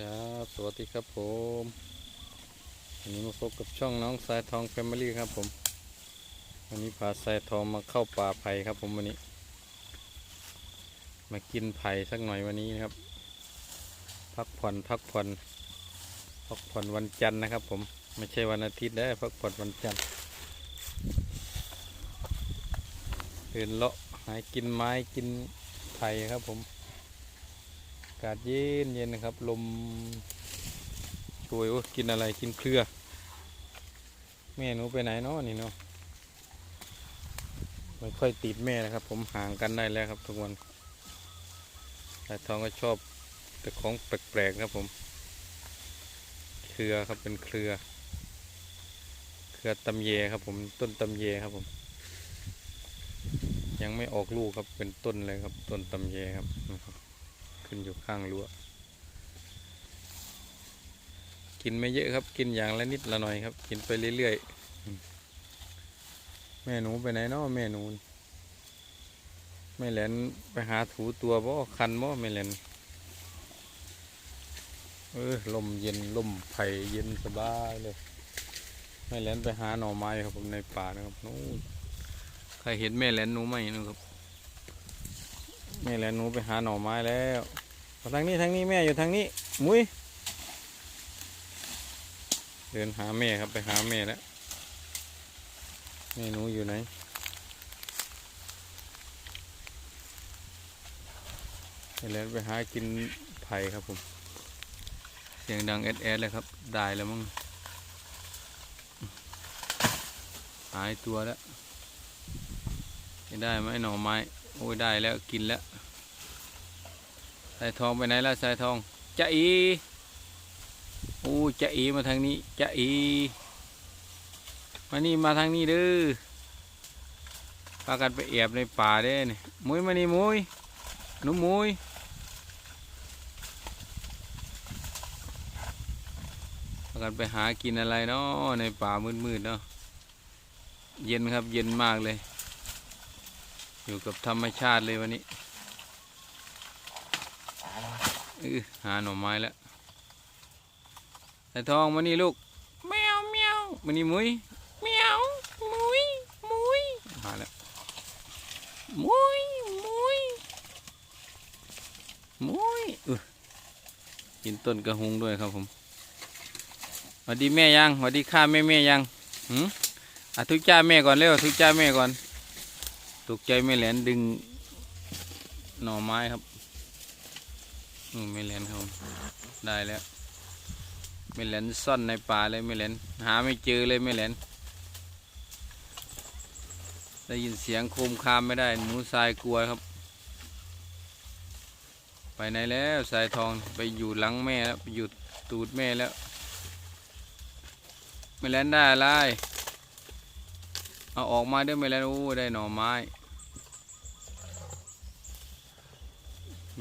ครับ สวัสดีครับผมวันนี้มาพบกับช่องน้องสายทองแฟมิลี่ครับผมวันนี้พาสายทองมาเข้าป่าไผ่ครับผมวันนี้ มากินไผ่สักหน่อยวันนี้นะครับ พักผ่อนพักผ่อนพักผ่อนวันจันทร์นะครับ ผมไม่ใช่วันอาทิตย์ได้พักผ่อนวันจันทร์เดินเลาะหากินไม้กินไผ่ครับผมากาศเย็นเย็นนะครับ ลมช่วยโอ้กินอะไรกินเครือ แม่หนูไปไหนเนาะนี่เนาะไม่ค่อยติดแม่นะครับ ผมห่างกันได้แล้วครับทุกวันแต่ทองก็ชอบแต่ของแปลกๆครับผม เครือครับเป็นเครือ เครือตำเยครับผมต้นตำเยครับผม ยังไม่ออกลูกครับเป็นต้นเลยครับ ต้นตำเยครับนะครับ ขึ้นอยู่ข้างรั้วกินไม่เยอะครับ กินอย่างละนิดละหน่อยครับ กินไปเรื่อยๆ แม่หนูไปไหนเนาะแม่หนู แม่แหลนไปหาถูตัวบ่คันบ่แม่แหลนเออลมเย็นลมไผ่เย็นสบายเลย แม่แหลนไปหาหน่อไม้ครับผมในป่านะครับนู้นใครเห็นแม่แหลนหนูไหมนะครับ แม่แหละหนูไปหาหน่อไม้แล้ว ทางนี้ทางนี้แม่อยู่ทางนี้ มุ้ย เดินหาแม่ครับไปหาแม่แล้วแม่หนูอยู่ไหนแม่แหละไปหากินไผ่ครับผม เสียงดังแอดแอดเลยครับ ได้แล้วมั้งหายตัวแล้วได้ไหมหน่อไม้ โอ้ยได้แล้วกินแล้ว สายทองไปไหนล้วสายทองจะอีโอ้จะอีมาทางนี้จะอีมานี่มาทางนี้เด้อพากันไปแอบในป่าเด้เนี่ยมุ้ยมานี่มุ้ยหนุ่มมุ้ยพากันไปหากินอะไรเนาะในป่ามืดๆเนาะเย็นครับเย็นมากเลย อยู่กับธรรมชาติเลยวันนี้ ออหาหน่อไม้แล้วไอ้ทองมานี่ลูกแมวแมวมานี่มุ้ยแมวมุ้ยมุ้ยมาแล้วมุ้ยมุ้ยมุ้ยเออกินต้นกระหุงด้วยครับผมสวัสดีแม่ยังสวัสดีข้าแม่แม่ยังหืมอะทุกจ้าแม่ก่อนเร็วทุกจ้าแม่ก่อนตกใจไม่แหลนดึงหน่อไม้ครับ ไม่แหลนครับได้แล้วไม่แหลนซ่อนในป่าเลยไม่แหลนหาไม่เจอเลยไม่แหลนได้ยินเสียงโคมคามไม่ได้หนูทรายกลัวครับ ไปไหนแล้วสายทองไปอยู่หลังแม่แล้วไปอยู่ตูดแม่แล้วไม่แหลนได้อะไรเอาออกมาเด้วยไม่แล้วโอ้ได้หน่อไม้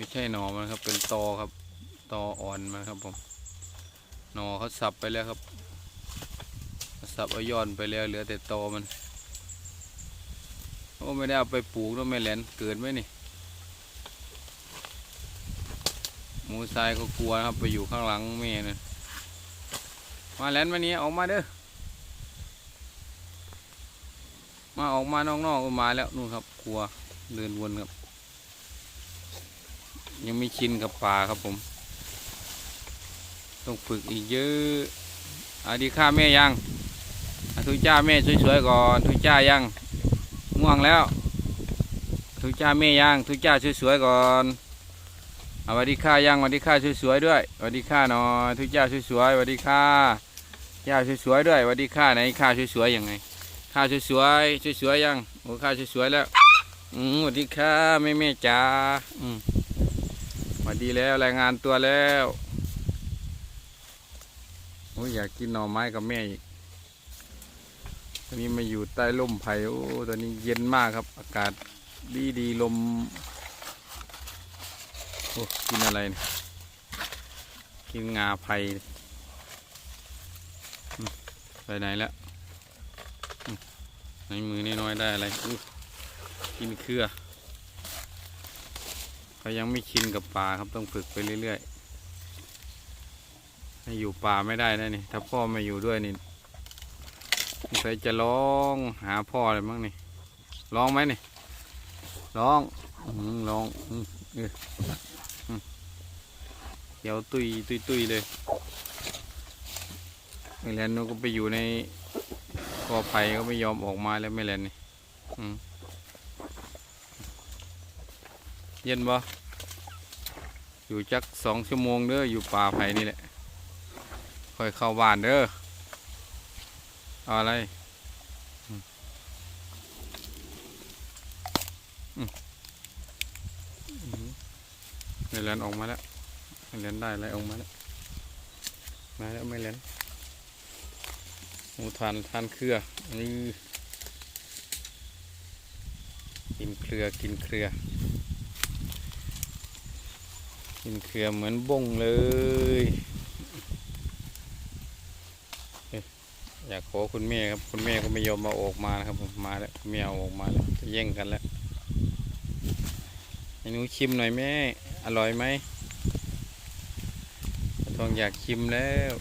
ไม่ใช่หนอมันครับ เป็นตอครับตออ่อนมันครับผมหนอเขาสับไปแล้วครับสับเอายอดไปแล้วเหลือแต่ตอมันโอ้ไม่ได้เอาไปปลูกแล้วแม่แหลนเกิดไหมนี่หมูทรายก็กลัวครับไปอยู่ข้างหลังแม่นะมาแหลนมานี้ออกมาเด้อมาออกมานอกๆก็มาแล้วนู่นครับกลัวเดินวนครับ ยังไม่ชินกับป่าครับผม ต้องฝึกอีกเยอะอาดีค่าแม่ยังทุจ้าแม่สวยๆก่อนทุจ้ายังง่วงแล้วทุจ้าแม่ยังทุจ้าสวยๆก่อนเอาสวัสดีค่ายังสวัสดีค่าสวยๆด้วยสวัสดีค่าหน่อยทุจ้าสวยๆสวัสดีค่าย่าสวยๆด้วยสวัสดีค่าไหนค่าสวยๆยังไงข้าสวยๆสวยๆยังโอ้ข้าสวยๆแล้วอืมสวัสดีค่ะแม่แม่จ๋าอืม สวัสดีแล้วรายงานตัวแล้วโอ้ยอยากกินหน่อไม้กับแม่อีกตอนนี้มาอยู่ใต้ร่มไผ่โอ้ตอนนี้เย็นมากครับ อากาศดีดีๆลมโอ้กินอะไรเนี่ยกินงาไผ่ไปไหนแล้วในมือน้อยๆได้อะไรกินเครือ เขายังไม่ชินกับปลาครับต้องฝึกไปเรื่อยให้อยู่ป่าไม่ได้นะนี่ ถ้าพ่อไม่อยู่ด้วยนี่ใครจะร้องหาพ่อเลยมั้งนี่ร้องไหมนี่ร้องร้องเออเดี๋ยวตุยตุยตุยเลยไม่แล้วนูก็ไปอยู่ในกอไผ่ก็ไม่ยอมออกมาแล้วไม่แล้วนี่อืมเย็นบ่อยู่จักสองชั่วโมงเด้ออยู่ป่าไผ่นี่แหละค่อยเข้าบ้านเด้อเอาอะไรไม่เล่นออกมาแล้วไม่เล่นได้อะไรออกมาแล้วมาแล้วไม่เล่นหมูทานทานเครือนี่กินเครือกินเครือ กินเครือเหมือนบงเลย อยากขอคุณแม่ครับ คุณแม่ก็ไม่ยอมมาออกมานะครับผมมาแล้วแม่เอาอกมาแล้วจะแย่งกันแล้วให้หนูชิมหน่อยแม่ อร่อยไหมทองอยากชิมแล้ว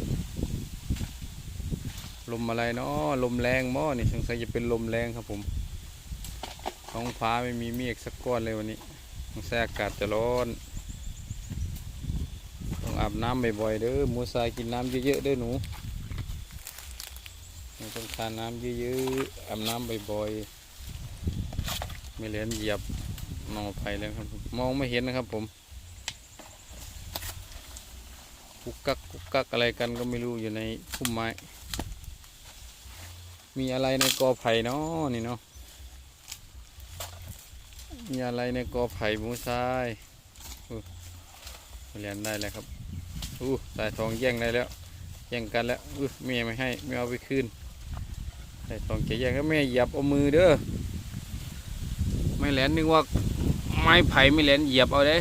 ลมอะไรเนาะลมแรงม้อนี่สงสัยจะเป็นลมแรงครับผมท้องฟ้าไม่มีเมฆสักก้อนเลยวันนี้สงสัยอากาศจะร้อน อาบน้ำบ่อยๆเด้อหมูทรายกินน้ำเยอะๆเด้อหนูต้องทานน้ำเยอะๆอาบน้ำบ่อยๆไม่เหลือนเหยียบนอไผ่แล้วครับมองไม่เห็นนะครับผมกุกกักกุกกักอะไรกันก็ไม่รู้อยู่ในพุ่มไม้ มีอะไรในกอไผ่เนาะนี่เนาะมีอะไรในกอไผ่หมูทรายเรียนได้แล้วครับ อู้สายทองแย่งได้แล้ว แย่งกันแล้วอู้แม่ไม่ให้ไม่เอาไปคืนใส่ทองจะแย่งก็แม่หยียบเอามือเด้อไม่แหลนนึกว่าไม้ไผ่ไม่แหลนเหยียบเอาเด้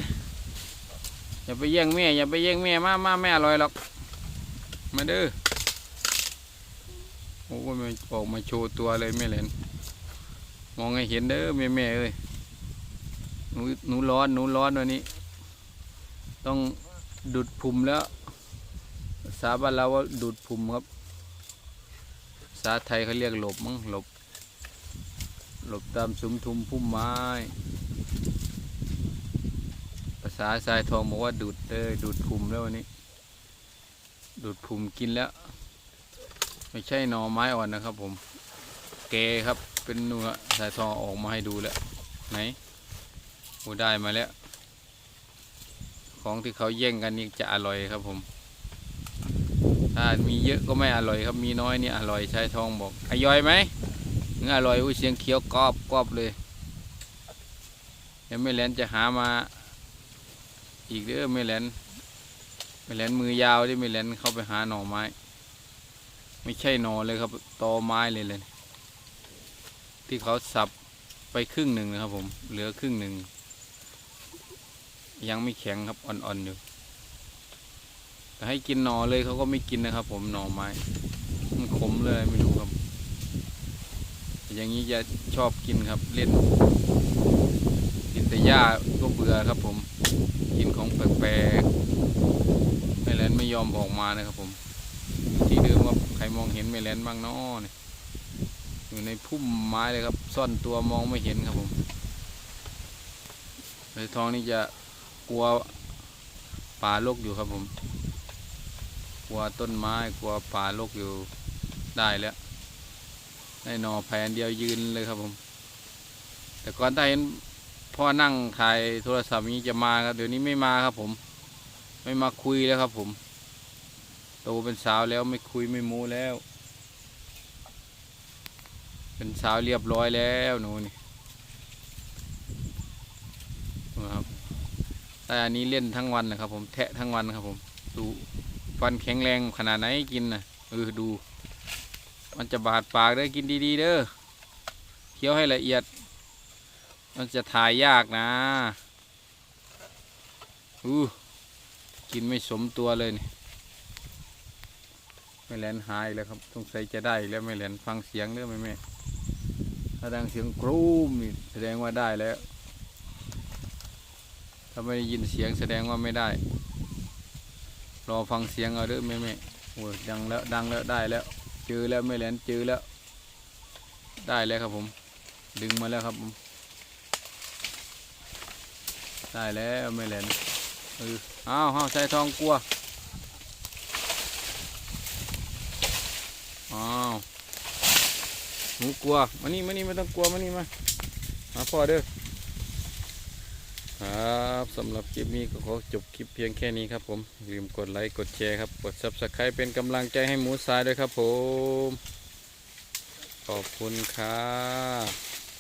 อย่าไปแย่งแม่อย่าไปแย่งแม่มามาแม่อร่อยหรอกมาเด้อโอ้ยมันออกมาโชว์ตัวเลยแม่แหลนมองให้เห็นเด้อแม่แม่เอ้ยหนูหนูร้อนหนูร้อนวันนี้ ต้อง ดูดภูมิแล้วภาบ้านเราว่าดูดภูมิครับภาไทยเขาเรียกหลบมั้งหลบ หลบตามสุมทุมพุ่มไม้ ภาษาสายทองบอกว่าดูดเออดูดภูมิแล้ววันนี้ ดูดภูมิกินแล้ว ไม่ใช่หน่อไม้อ่อนนะครับ ผมเกครับเป็นนื้อสายทองออกมาให้ดูแล้วไหนโอ้ได้มาแล้ว ของที่เขาแย่งกันนี่จะอร่อยครับผม ถ้ามีเยอะก็ไม่อร่อยครับ มีน้อยนี่อร่อยชายทองบอกอย่อยไหมเนื้ออร่อยอุ้ยเสียงเคี้ยวกรอบกรอบเลยเดี๋ยวไม่แลนจะหามาอีกเด้อไม่แลนไม่แลนมือยาวที่ไม่แลนเข้าไปหาหน่อไม้ ไม่ใช่หน่อเลยครับตอไม้เลยเลย ที่เขาสับไปครึ่งหนึ่งนะครับผม เหลือครึ่งหนึ่ง ยังไม่แข็งครับอ่อนๆอยู่แต่ให้กินหน่อเลยเขาก็ไม่กินนะครับ ผมหน่อไม้มันขมเลยไม่รู้ครับ อย่างนี้จะชอบกินครับ เล่นกินแต่หญ้าก็เบื่อครับ ผมกินของแปลกๆไม่แลนไม่ยอมออกมานะครับ ผมที่เดิมว่าใครมองเห็นไม่แลนบ้างเนาะเนี่ยอยู่ในพุ่มไม้เลยครับ ซ่อนตัวมองไม่เห็นครับผมเลยทองนี่จะ กลัวป่าลกอยู่ครับผม กลัวต้นไม้กลัวป่าลกอยู่ได้แล้วได้นอแผ่นเดียวยืนเลยครับผม แต่ก่อนถ้าเห็นพ่อนั่งถ่ายโทรศัพท์นี้จะมาครับเดี๋ยวนี้ไม่มาครับผม ไม่มาคุยแล้วครับผมโตเป็นสาวแล้วไม่คุยไม่มูแล้ว เป็นสาวเรียบร้อยแล้วหนูนี่นะครับ แต่อันนี้เล่นทั้งวันนะครับ ผมแทะทั้งวันครับ ผมดูฟันแข็งแรงขนาดไหนกินนะเออดู มันจะบาดปากได้กินดีๆ เด้อเคี้ยวให้ละเอียด มันจะถ่ายยากนะอู้กินไม่สมตัวเลยนี่ไม่แหลนหายแล้วครับสงสัยจะได้แล้วไม่แหลนฟังเสียงเด้อแม่แม่ถ้าดังเสียงกรูมนี่แสดงว่าได้แล้ว ถ้าไม่ได้ยินเสียงแสดงว่าไม่ได้ รอฟังเสียงเอาเด้อแม่แม่โอ้ดังแล้วดังแล้วได้แล้ว เจอแล้วแม่แหลนเจอแล้ว ได้แล้วครับผม ดึงมาแล้วครับผมได้แล้วแม่แหลนเอออ้าวอ้าวใส่ทองกลัวอ้าวหนูกลัวมานี่มานี่ไม่ต้องกลัวมานี่มามาพ่อเด้อ ครับสำหรับคลิปนี้ก็ขอจบคลิปเพียงแค่นี้ครับผมอย่าลืมกดไลค์กดแชร์ครับกด s u b สไครต์เป็นกำลังใจให้หมูสายด้วยครับผม ขอบคุณครับ